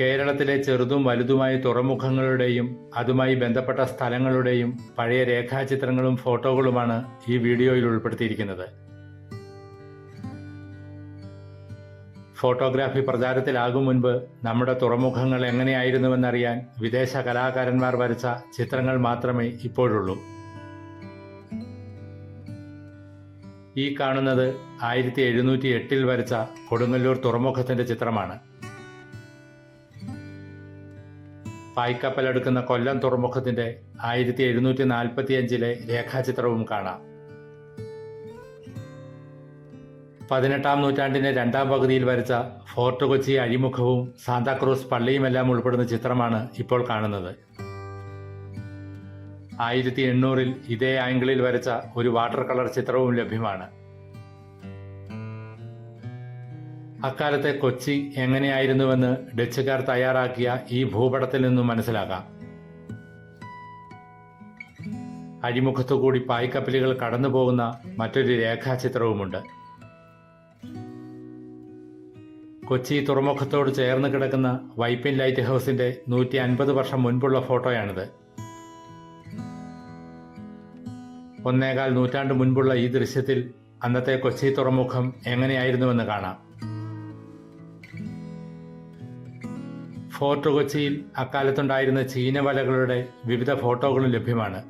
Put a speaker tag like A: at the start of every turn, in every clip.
A: കേരളത്തിലെ ചെറുതും വലുതുമായ തുറമുഖങ്ങളുടെയും അതുമായി ബന്ധപ്പെട്ട സ്ഥലങ്ങളുടെയും പഴയ രേഖാചിത്രങ്ങളും ഫോട്ടോകളുമാണ് ഈ വീഡിയോയിൽ ഉൾപ്പെടുത്തിയിരിക്കുന്നത്. ഫോട്ടോഗ്രാഫി പ്രചാരത്തിലാകും മുൻപ് നമ്മുടെ തുറമുഖങ്ങൾ എങ്ങനെയായിരുന്നുവെന്നറിയാൻ വിദേശ കലാകാരന്മാർ വരച്ച ചിത്രങ്ങൾ മാത്രമേ ഇപ്പോഴുള്ളൂ. ഈ കാണുന്നത് ആയിരത്തി എഴുന്നൂറ്റി എട്ടിൽ വരച്ച കൊടുങ്ങല്ലൂർ തുറമുഖത്തിന്റെ ചിത്രമാണ്. പായ്ക്കപ്പലെടുക്കുന്ന കൊല്ലം തുറമുഖത്തിന്റെ ആയിരത്തി എഴുന്നൂറ്റി നാൽപ്പത്തി അഞ്ചിലെ രേഖാചിത്രവും കാണാം. പതിനെട്ടാം നൂറ്റാണ്ടിന്റെ രണ്ടാം പകുതിയിൽ വരച്ച ഫോർട്ട് കൊച്ചി അഴിമുഖവും സാന്താക്രൂസ് പള്ളിയുമെല്ലാം ഉൾപ്പെടുന്ന ചിത്രമാണ് ഇപ്പോൾ കാണുന്നത്. ആയിരത്തി എണ്ണൂറിൽ ഇതേ ആംഗിളിൽ വരച്ച ഒരു വാട്ടർ കളർ ചിത്രവും ലഭ്യമാണ്. അക്കാലത്തെ കൊച്ചി എങ്ങനെയായിരുന്നുവെന്ന് ഡച്ചുകാർ തയ്യാറാക്കിയ ഈ ഭൂപടത്തിൽ നിന്നും മനസ്സിലാക്കാം. അഴിമുഖത്തുകൂടി പായ്ക്കപ്പലുകൾ കടന്നു പോകുന്ന മറ്റൊരു രേഖാചിത്രവുമുണ്ട്. കൊച്ചി തുറമുഖത്തോട് ചേർന്ന് കിടക്കുന്ന വൈപ്പിൻ ലൈറ്റ് ഹൗസിന്റെ നൂറ്റി അൻപത് വർഷം മുൻപുള്ള ഫോട്ടോയാണിത്. ഒന്നേകാൽ നൂറ്റാണ്ട് മുൻപുള്ള ഈ ദൃശ്യത്തിൽ അന്നത്തെ കൊച്ചി തുറമുഖം എങ്ങനെയായിരുന്നുവെന്ന് കാണാം. ഫോർട്ട് കൊച്ചിയിൽ അക്കാലത്തുണ്ടായിരുന്ന ചീനവലകളുടെ വിവിധ ഫോട്ടോകളും ലഭ്യമാണ്.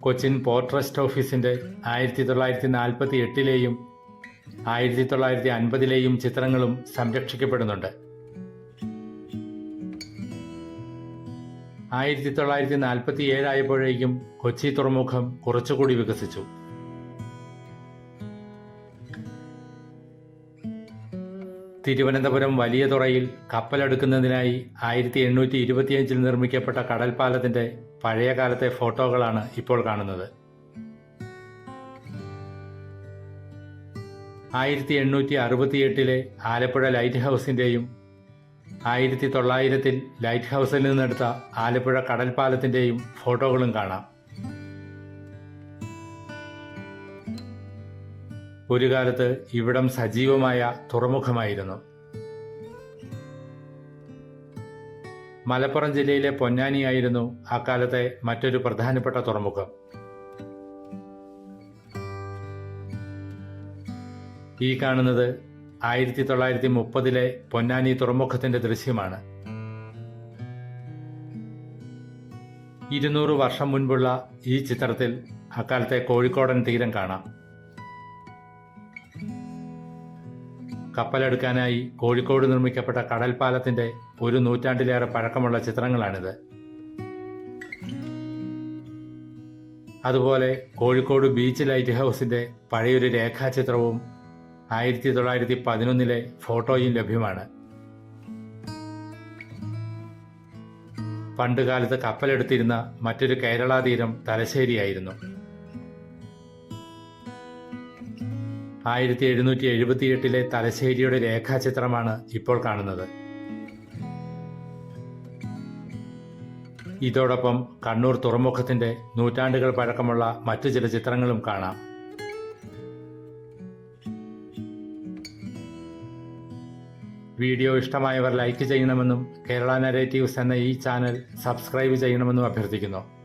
A: കൊച്ചിൻ പോർട്ട് ട്രസ്റ്റ് ഓഫീസിന്റെ ആയിരത്തി തൊള്ളായിരത്തി നാൽപ്പത്തി എട്ടിലെയും ആയിരത്തി തൊള്ളായിരത്തി അൻപതിലെയും ചിത്രങ്ങളും സംരക്ഷിക്കപ്പെടുന്നുണ്ട്. ആയിരത്തി തൊള്ളായിരത്തി നാൽപ്പത്തി ഏഴായപ്പോഴേക്കും കൊച്ചി തുറമുഖം കുറച്ചുകൂടി വികസിച്ചു. തിരുവനന്തപുരം വലിയ തുറയിൽ കപ്പലെടുക്കുന്നതിനായി ആയിരത്തി എണ്ണൂറ്റി ഇരുപത്തിയഞ്ചിൽ നിർമ്മിക്കപ്പെട്ട കടൽപ്പാലത്തിന്റെ പഴയ കാലത്തെ ഫോട്ടോകളാണ് ഇപ്പോൾ കാണുന്നത്. ആയിരത്തി എണ്ണൂറ്റി അറുപത്തിയെട്ടിലെ ആലപ്പുഴ ലൈറ്റ് ഹൗസിന്റെയും ആയിരത്തി തൊള്ളായിരത്തിൽ ലൈറ്റ് ഹൗസിൽ നിന്നെടുത്ത ആലപ്പുഴ കടൽപ്പാലത്തിന്റെയും ഫോട്ടോകളും കാണാം. ഒരു കാലത്ത് ഇവിടം സജീവമായ തുറമുഖമായിരുന്നു. മലപ്പുറം ജില്ലയിലെ പൊന്നാനിയായിരുന്നു അക്കാലത്തെ മറ്റൊരു പ്രധാനപ്പെട്ട തുറമുഖം. ഈ കാണുന്നത് ആയിരത്തി തൊള്ളായിരത്തി മുപ്പതിലെ പൊന്നാനി തുറമുഖത്തിന്റെ ദൃശ്യമാണ്. ഇരുന്നൂറ് വർഷം മുൻപുള്ള ഈ ചിത്രത്തിൽ അക്കാലത്തെ കോഴിക്കോടൻ തീരം കാണാം. കപ്പലെടുക്കാനായി കോഴിക്കോട് നിർമ്മിക്കപ്പെട്ട കടൽപ്പാലത്തിന്റെ ഒരു നൂറ്റാണ്ടിലേറെ പഴക്കമുള്ള ചിത്രങ്ങളാണിത്. അതുപോലെ കോഴിക്കോട് ബീച്ച് ലൈറ്റ് ഹൗസിന്റെ പഴയൊരു രേഖാചിത്രവും ആയിരത്തി തൊള്ളായിരത്തി പതിനൊന്നിലെ ഫോട്ടോയും ലഭ്യമാണ്. പണ്ടുകാലത്ത് കപ്പലെടുത്തിരുന്ന മറ്റൊരു കേരള തീരം തലശ്ശേരിയായിരുന്നു. ആയിരത്തി എഴുന്നൂറ്റി എഴുപത്തിയെട്ടിലെ തലശ്ശേരിയുടെ രേഖാചിത്രമാണ് ഇപ്പോൾ കാണുന്നത്. ഇതോടൊപ്പം കണ്ണൂർ തുറമുഖത്തിന്റെ നൂറ്റാണ്ടുകൾ പഴക്കമുള്ള മറ്റു ചില ചിത്രങ്ങളും കാണാം. വീഡിയോ ഇഷ്ടമായവർ ലൈക്ക് ചെയ്യണമെന്നും കേരള നരേറ്റീവ്സ് എന്ന ഈ ചാനൽ സബ്സ്ക്രൈബ് ചെയ്യണമെന്നും അഭ്യർത്ഥിക്കുന്നു.